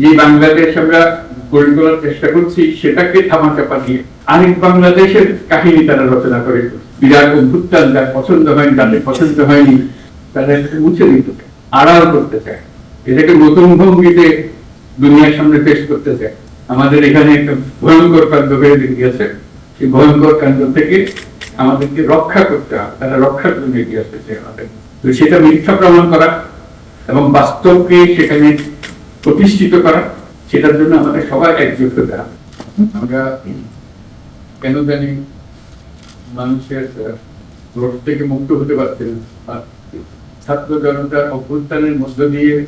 যে বাংলাদেশ আমরা গড়ে তোলার চেষ্টা করছি, সেটাকে ধামাচাপা দিয়ে আরেক বাংলাদেশের কাহিনী তারা রচনা করে। বিরাট অভ্যুত্থান যার পছন্দ হয়নি, তাদের পছন্দ হয়নি তাদের মুছে দিতে আড়াল করতে চায়। এটাকে নতুন ভঙ্গিতে দুনিয়ার সামনে পেশ করতে চায়। আমাদের এখানে একটা ভয়ঙ্কর কাণ্ড হয়ে গিয়েছে। সেই ভয়ঙ্কর কাণ্ড থেকে আমাদেরকে রক্ষা করতে হবে, তারা রক্ষার জন্য এগিয়ে আসতেছে আমাদের। তো সেটা মিথ্যা প্রমাণ করা এবং বাস্তবকে সেখানে প্রতিষ্ঠিত করা, সেটার জন্য আমাদের সবাই একজোট হতে হবে। আমরা কেন জানি মানুষের রোগ থেকে মুক্ত হতে পারছে না। ছাত্র জনতার অভ্যুত্থানের মধ্য দিয়ে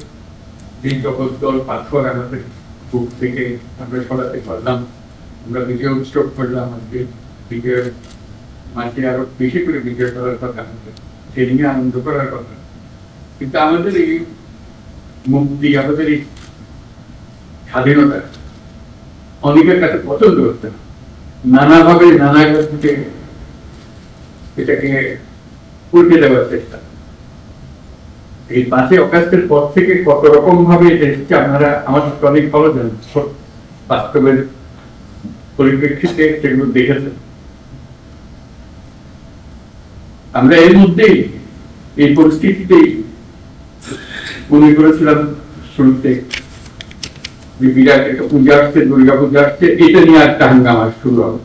যে জগৎ দল পাথর আমাদের বুক থেকে আমরা সরাতে পারলাম। আমরা বিজয় উৎসব করলাম আজকে। বিজয় মাঝে আরও বেশি করে বিজয় করার কথা আমাদের। নিয়ে আনন্দ করার কথা। কিন্তু আমাদের এই মুক্তি, আমাদের এই স্বাধীনতা। অনেকের কাছে পছন্দ হচ্ছে না। নানাভাবে নানা থেকে এটাকে উল্টে দেওয়ার চেষ্টা। এই পাঁচই অগাস্টের পর থেকে কত রকম ভাবে এটা এসেছে আপনারা আমার সাথে অনেক ভালো জানেন। বাস্তবের পরিপ্রেক্ষিতে সেগুলো দেখেছেন। আমরা এর মধ্যেই, এই পরিস্থিতিতেই মনে করেছিলাম শুরুতে। বিরাট একটা পূজা আসছে, দুর্গা পূজা আসছে, এটা নিয়ে একটা হাঙ্গামা শুরু হবে।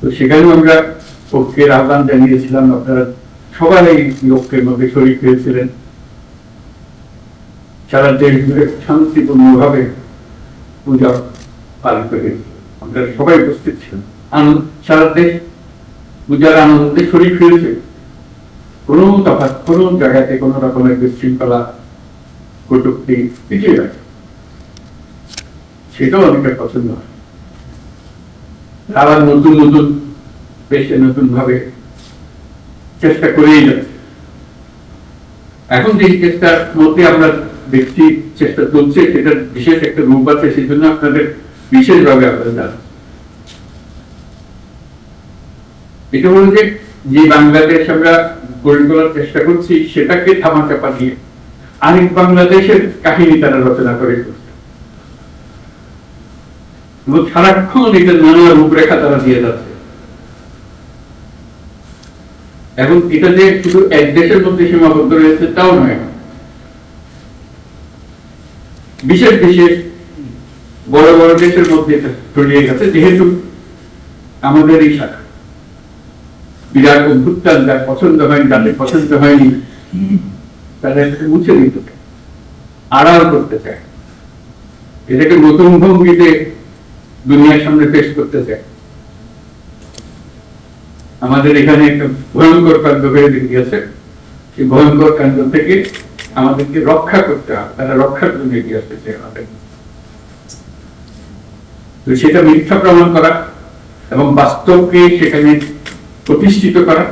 তো সেখানেও আমরা পক্ষের আহ্বান জানিয়েছিলাম, আপনারা লক্ষ্যের মধ্যে হয়েছিলেন। সারা দেশ জুড়ে শান্তিপূর্ণভাবে পূজা পালন করে সবাই উপস্থিত ছিলাম। আনন্দ, সারা দেশ পূজার আনন্দে শরীর হয়েছে। কোনো তফাৎ, কোনো জায়গাতে কোনো রকমের বিশৃঙ্খলা কটুক্তি কিছুই সেটাও অনেকের পছন্দ হয়। নতুন নতুন নতুন ভাবে চেষ্টা করেই যাচ্ছে। এখন যে চেষ্টার মধ্যে আমরা দেখছি, চেষ্টা চলছে, সেটার বিশেষ একটা রূপ আছে, সেই জন্য আপনাদের বিশেষভাবে আপনাদের এটা যে যে বাংলাদেশ আমরা গড়ে তোলার চেষ্টা করছি, সেটাকে থামাচাপা দিয়ে আরেক বাংলাদেশের কাহিনী তারা রচনা করে সারাক্ষণ এটার নানা রূপরেখা তারা দিয়ে যাচ্ছে। এবং এটা যে শুধু এক দেশের মধ্যে সীমাবদ্ধ রয়েছে, তাও নয়। বিশেষ বিশেষ বড় বড় দেশের মধ্যে ছড়িয়ে গেছে, যেহেতু আমাদের এই শাখা। বিরাট অভ্যুত্থান যার পছন্দ হয়নি তাদের পছন্দ হয়নি। তাদের মুছে দিতে চায়, আড়াল করতে চায় এটাকে নতুন ভঙ্গিতে দুনিয়ার সামনে পেশ করতে চায় আমাদের এখানে একটা ভয়ঙ্কর কাণ্ড গিয়েছে সেই ভয়ঙ্কর কাণ্ড থেকে আমাদেরকে রক্ষা করতে হবে। তারা রক্ষার জন্য এগিয়ে আসতেছে আমাদের। তো সেটা মিথ্যা প্রমাণ করা এবং বাস্তবকে সেখানে প্রতিষ্ঠিত করা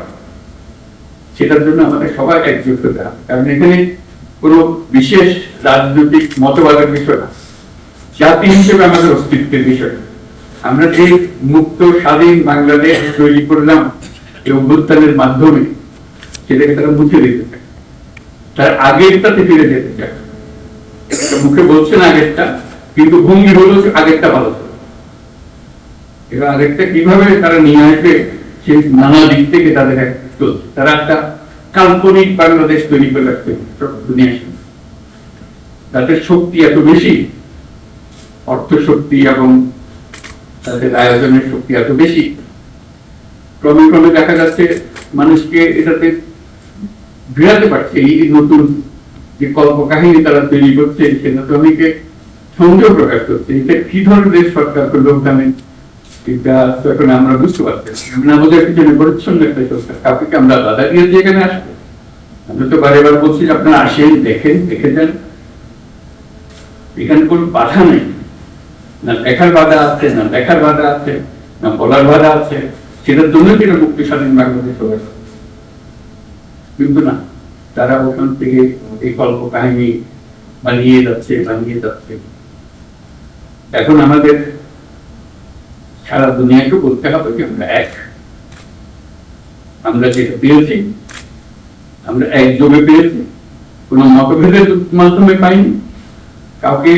সেটার জন্য আমাদের সবাই একজোট হতে হবে। কারণ এখানে কোনো বিশেষ রাজনৈতিক মতবাদের বিষয় না। জাতি হিসেবে আমাদের অস্তিত্বের বিষয়। আমরা যে মুক্ত, স্বাধীন বাংলাদেশ তৈরি করলাম এই অভ্যুত্থানের মাধ্যমে, সেটাকে তারা মুছে দিতে চায়। তার আগেরটাতে ফিরে যেতে চায়। মুখে বলছেন আগেরটা, কিন্তু ভঙ্গি হলো আগেরটা ভালো। এবার আগেরটা কীভাবে তারা নিয়ে আসবে সেই নানা দিক থেকে তাদের এক তারা একটা কাল্পনিক বাংলাদেশ তৈরি করে রাখতে তাদের শক্তি এত বেশি অর্থ শক্তি এবং তাদের আয়োজনের শক্তি এত বেশি, ক্রমে ক্রমে দেখা যাচ্ছে মানুষকে এটাতে ভিড়াতে পারছে। এই নতুন যে কল্পকাহিনী তারা তৈরি করছে সেটাতে অনেকে সংযোগ প্রকাশ করছে। এটা কি ধরনের সরকার করল এটা এখন আমরা বুঝতে পারছি। না। আমরা আমাদের পিছনে পরিচ্ছন্ন একটা সরকার কাউকে আমরা দাদা দিয়ে যে এখানে আসব? আমরা তো বারে বার বলছি আপনারা আসেন, দেখেন, দেখে যান। এখানে কোনো বাধা নেই। না দেখার বাধা আছে, না দেখার বাধা আছে, না বলার বাধা আছে। সেটার জন্য যেটা মুক্তি স্বাধীন বাংলাদেশ হয়েছে কিন্তু না, তারা ওখান থেকে এই কল্প কাহিনী বানিয়ে যাচ্ছে বানিয়ে যাচ্ছে। এখন আমাদের সারা দুনিয়াকে বলতে হবে যে আমরা এক। আমরা যেটা পেয়েছি, আমরা একযোগে পেয়েছি, কোনো মতভেদের মাধ্যমে পাইনি, কাউকে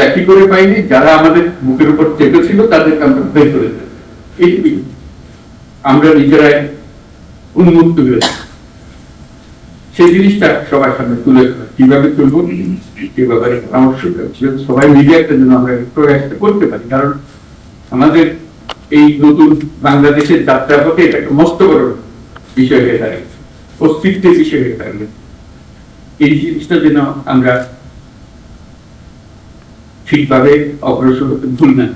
দেখি করে পাইনি, যারা আমাদের বুকের উপর চেপেছিল, তাদেরকে আমরা বের করে দেব আমরা নিজেরাই উন্মুক্ত হয়েছি। সেই জিনিসটা সবার সামনে তুলে কীভাবে তুলবো? সে ব্যাপারে পরামর্শ সবাই জন্য আমরা এই করতে পারি। কারণ আমাদের এই নতুন বাংলাদেশের এটা একটা মস্ত বড় বিষয় হয়ে দাঁড়িয়ে অস্তিত্বের বিষয় হয়ে দাঁড়িয়ে এই জিনিসটা যেন আমরা ঠিকভাবে অগ্রসর হতে ভুল না।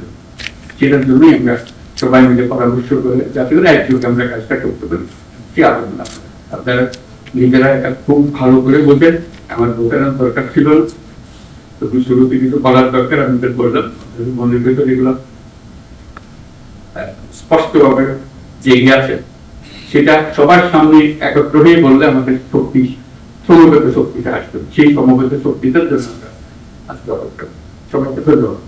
সেটার জন্যই আমরা সবাই মিলে পরামর্শ করে যাতে করে একযোগে আমরা কাজটা করতে পারি। আপনার। নিজেরা এটা খুব ভালো করে বোঝেন। আমার বোঝানোর দরকার ছিল। না। তবু শুরুতে কিছু বলার দরকার, আমি তো বললাম মনের ভেতর এগুলো স্পষ্টভাবে জেগে আছে। সেটা সবার সামনে একত্র হয়ে বললে আমাদের শক্তি, সমবেত শক্তিটা আসবে। সেই সমবেত শক্তিটার জন্য আমরা আজকে সবাইকে ধন্যবাদ।